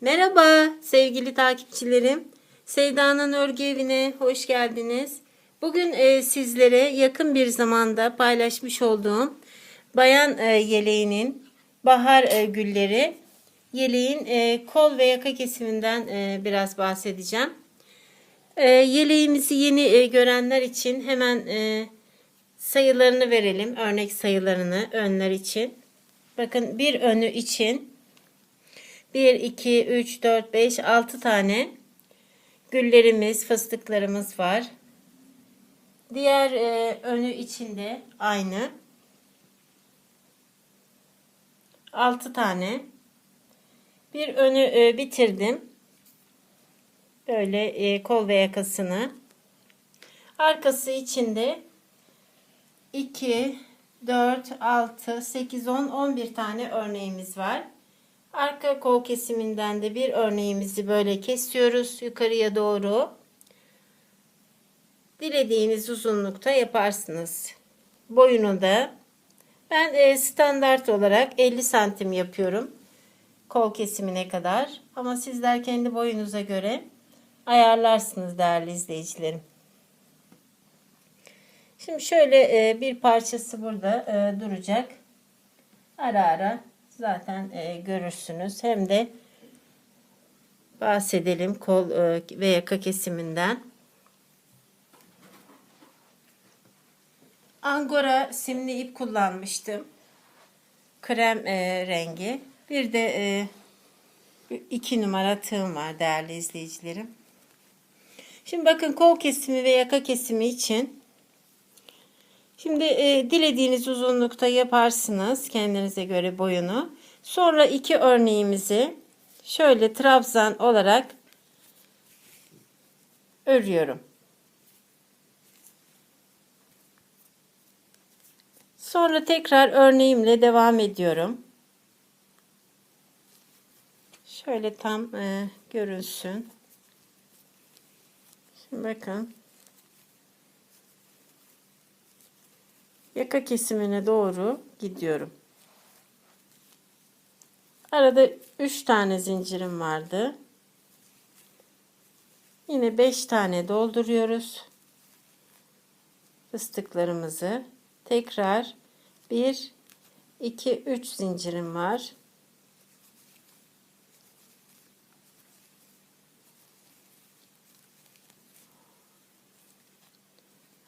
Merhaba sevgili takipçilerim. Sevda'nın örgü evine hoş geldiniz. Bugün e, sizlere yakın bir zamanda paylaşmış olduğum bayan e, yeleğinin bahar e, gülleri yeleğin e, kol ve yaka kesiminden e, biraz bahsedeceğim. E, yeleğimizi yeni e, görenler için hemen e, sayılarını verelim. Örnek sayılarını önler için. Bakın bir önü için 1, 2, 3, 4, 5, 6 tane güllerimiz, fıstıklarımız var. Diğer e, önü içinde aynı. 6 tane. Bir önü e, bitirdim. Böyle e, kol ve yakasını. Arkası içinde 2, 4, 6, 8, 10, 11 tane örneğimiz var. Arka kol kesiminden de bir örneğimizi böyle kesiyoruz yukarıya doğru. Dilediğiniz uzunlukta yaparsınız. Boyunu da ben e, standart olarak 50 santim yapıyorum. Kol kesimine kadar. Ama sizler kendi boyunuza göre ayarlarsınız değerli izleyicilerim. Şimdi şöyle e, bir parçası burada e, duracak. Ara ara zaten e, görürsünüz. Hem de bahsedelim kol e, ve yaka kesiminden. Angora simli ip kullanmıştım. Krem e, rengi. Bir de e, iki numara tığım var değerli izleyicilerim. Şimdi bakın kol kesimi ve yaka kesimi için Şimdi e, dilediğiniz uzunlukta yaparsınız kendinize göre boyunu. Sonra iki örneğimizi şöyle trabzan olarak örüyorum. Sonra tekrar örneğimle devam ediyorum. Şöyle tam e, görünsün. Şimdi bakın. Yaka kesimine doğru gidiyorum. Arada 3 tane zincirim vardı. Yine 5 tane dolduruyoruz. Fıstıklarımızı tekrar 1 2 3 zincirim var.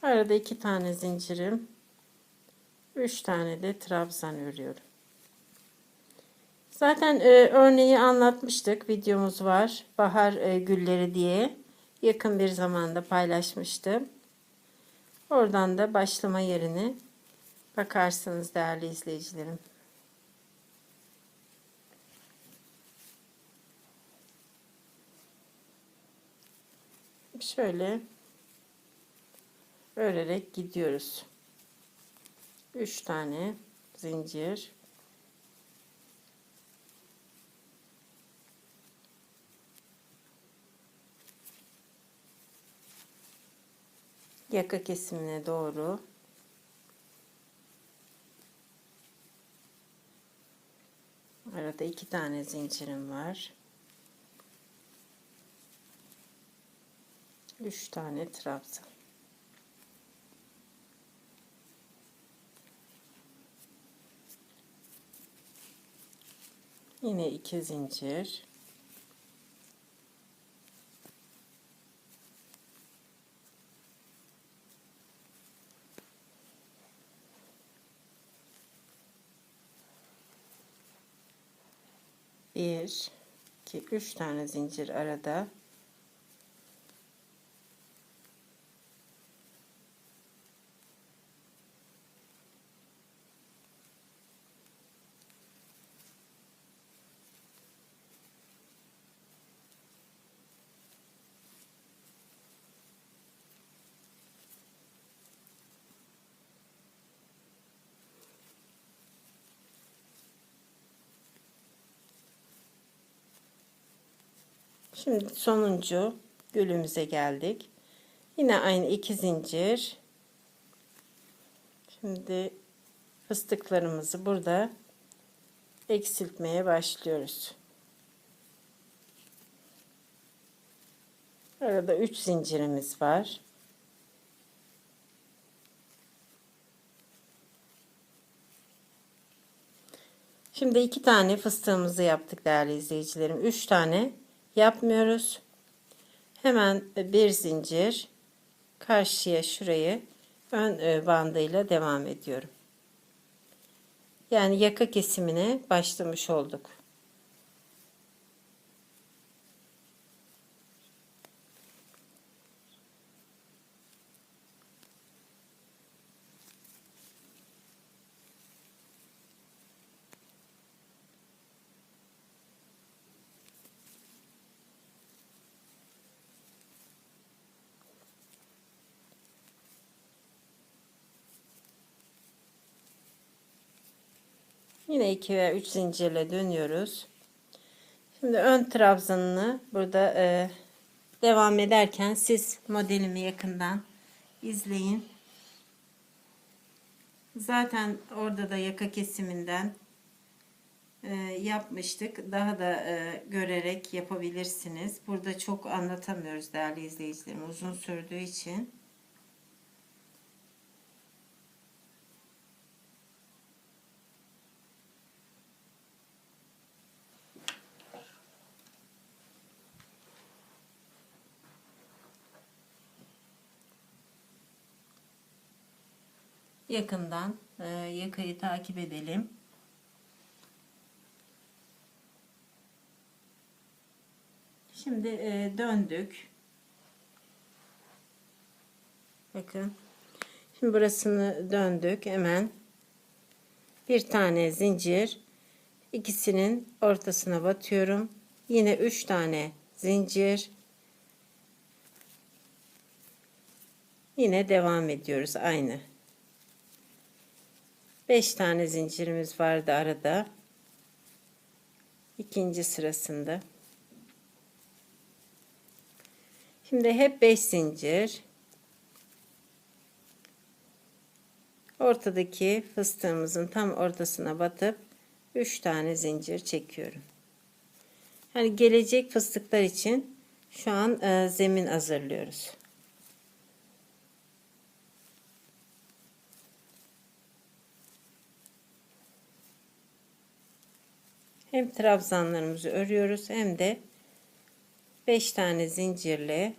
Arada 2 tane zincirim 3 tane de trabzan örüyorum. Zaten e, örneği anlatmıştık. Videomuz var. Bahar e, gülleri diye. Yakın bir zamanda paylaşmıştım. Oradan da başlama yerini bakarsınız değerli izleyicilerim. Şöyle örerek gidiyoruz. 3 tane zincir. Yaka kesimine doğru. Arada iki tane zincirim var. Üç tane trabzan Yine iki zincir. Bir, iki, üç tane zincir arada. Şimdi sonuncu gülümüze geldik. Yine aynı iki zincir. Şimdi fıstıklarımızı burada eksiltmeye başlıyoruz. Arada 3 zincirimiz var. Şimdi iki tane fıstığımızı yaptık değerli izleyicilerim. Üç tane yapmıyoruz. Hemen bir zincir karşıya şurayı ön e, bandıyla devam ediyorum. Yani yaka kesimine başlamış olduk. Yine 2 veya 3 zincirle dönüyoruz. Şimdi ön trabzanını burada e, devam ederken siz modelimi yakından izleyin. Zaten orada da yaka kesiminden e, yapmıştık. Daha da e, görerek yapabilirsiniz. Burada çok anlatamıyoruz değerli izleyicilerim. Uzun sürdüğü için. Yakından e, yakayı takip edelim. Şimdi e, döndük. Bakın. Şimdi burasını döndük. Hemen bir tane zincir ikisinin ortasına batıyorum. Yine üç tane zincir. Yine devam ediyoruz aynı 5 tane zincirimiz vardı arada. ikinci sırasında. Şimdi hep 5 zincir. Ortadaki fıstığımızın tam ortasına batıp 3 tane zincir çekiyorum. Yani gelecek fıstıklar için şu an e, zemin hazırlıyoruz. Hem trabzanlarımızı örüyoruz hem de 5 tane zincirle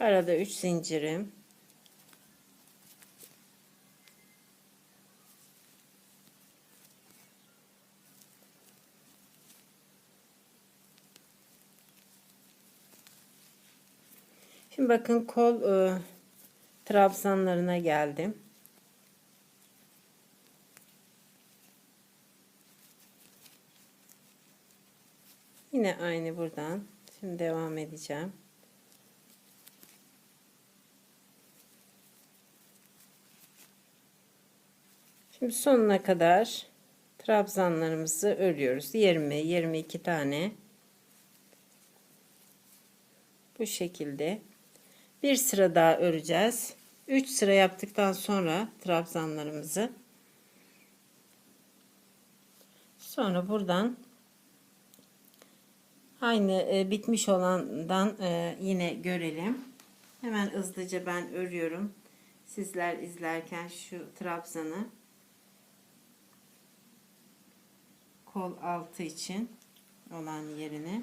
arada 3 zincirim. Şimdi bakın kol e, trabzanlarına geldim. Yine aynı buradan. Şimdi devam edeceğim. Şimdi sonuna kadar trabzanlarımızı örüyoruz. 20 22 tane. Bu şekilde bir sıra daha öreceğiz. 3 sıra yaptıktan sonra trabzanlarımızı sonra buradan aynı e, bitmiş olandan e, yine görelim. Hemen hızlıca ben örüyorum. Sizler izlerken şu trabzanı kol altı için olan yerini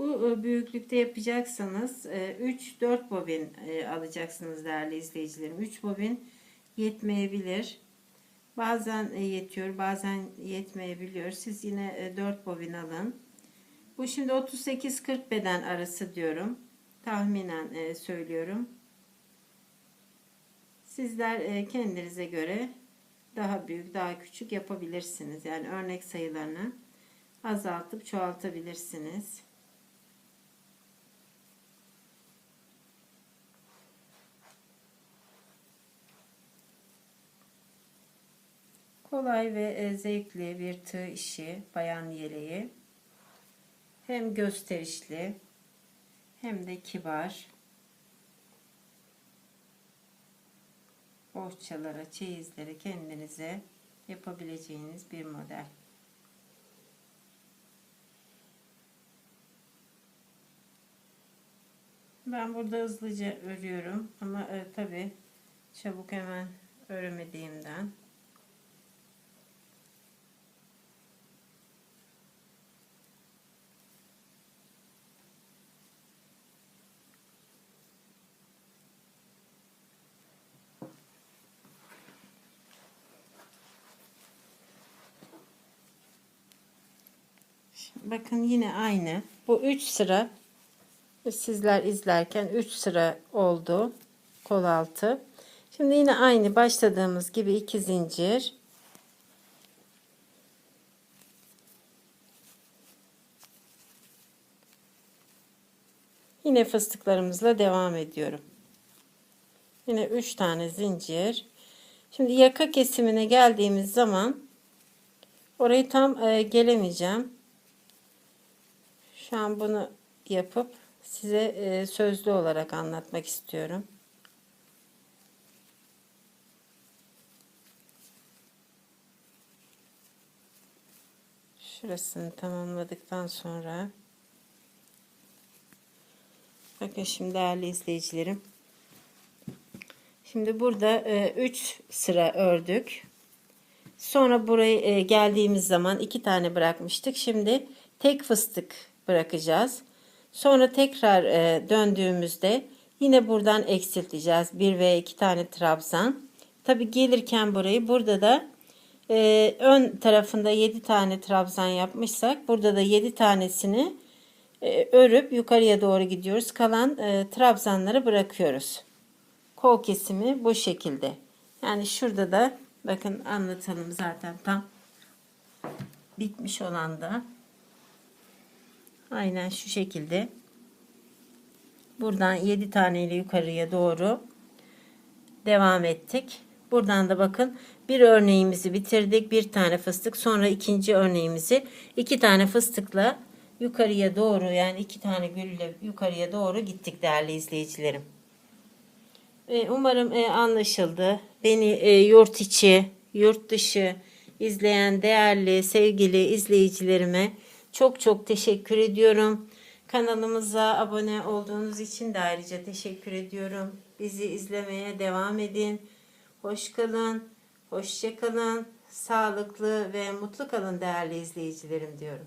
Bu e, büyüklükte yapacaksanız 3-4 e, bobin e, alacaksınız değerli izleyicilerim. 3 bobin yetmeyebilir. Bazen yetiyor, bazen yetmeyebiliyor. Siz yine 4 bobin alın. Bu şimdi 38-40 beden arası diyorum. Tahminen söylüyorum. Sizler kendinize göre daha büyük, daha küçük yapabilirsiniz. Yani örnek sayılarını azaltıp çoğaltabilirsiniz. Kolay ve e, zevkli bir tığ işi bayan yeleği. Hem gösterişli hem de kibar. bohçalara, çeyizlere kendinize yapabileceğiniz bir model. Ben burada hızlıca örüyorum ama e, tabi çabuk hemen öremediğimden. Bakın yine aynı. Bu 3 sıra sizler izlerken 3 sıra oldu. Kol altı. Şimdi yine aynı başladığımız gibi 2 zincir. Yine fıstıklarımızla devam ediyorum. Yine 3 tane zincir. Şimdi yaka kesimine geldiğimiz zaman orayı tam e, gelemeyeceğim. Şu an bunu yapıp size e, sözlü olarak anlatmak istiyorum. Şurasını tamamladıktan sonra bakın şimdi değerli izleyicilerim. Şimdi burada 3 sıra ördük. Sonra buraya geldiğimiz zaman iki tane bırakmıştık. Şimdi tek fıstık bırakacağız sonra tekrar döndüğümüzde yine buradan eksilteceğiz bir ve iki tane trabzan tabi gelirken burayı burada da e, ön tarafında 7 tane trabzan yapmışsak burada da 7 tanesini e, örüp yukarıya doğru gidiyoruz. Kalan e, trabzanları bırakıyoruz. Kol kesimi bu şekilde. Yani şurada da bakın anlatalım zaten tam bitmiş olan da aynen şu şekilde buradan 7 tane ile yukarıya doğru devam ettik. Buradan da bakın bir örneğimizi bitirdik. Bir tane fıstık. Sonra ikinci örneğimizi iki tane fıstıkla yukarıya doğru yani iki tane gülle yukarıya doğru gittik değerli izleyicilerim. E, umarım e, anlaşıldı. Beni e, yurt içi, yurt dışı izleyen değerli sevgili izleyicilerime çok çok teşekkür ediyorum. Kanalımıza abone olduğunuz için de ayrıca teşekkür ediyorum. Bizi izlemeye devam edin. Hoş kalın, hoşça kalın, sağlıklı ve mutlu kalın değerli izleyicilerim diyorum.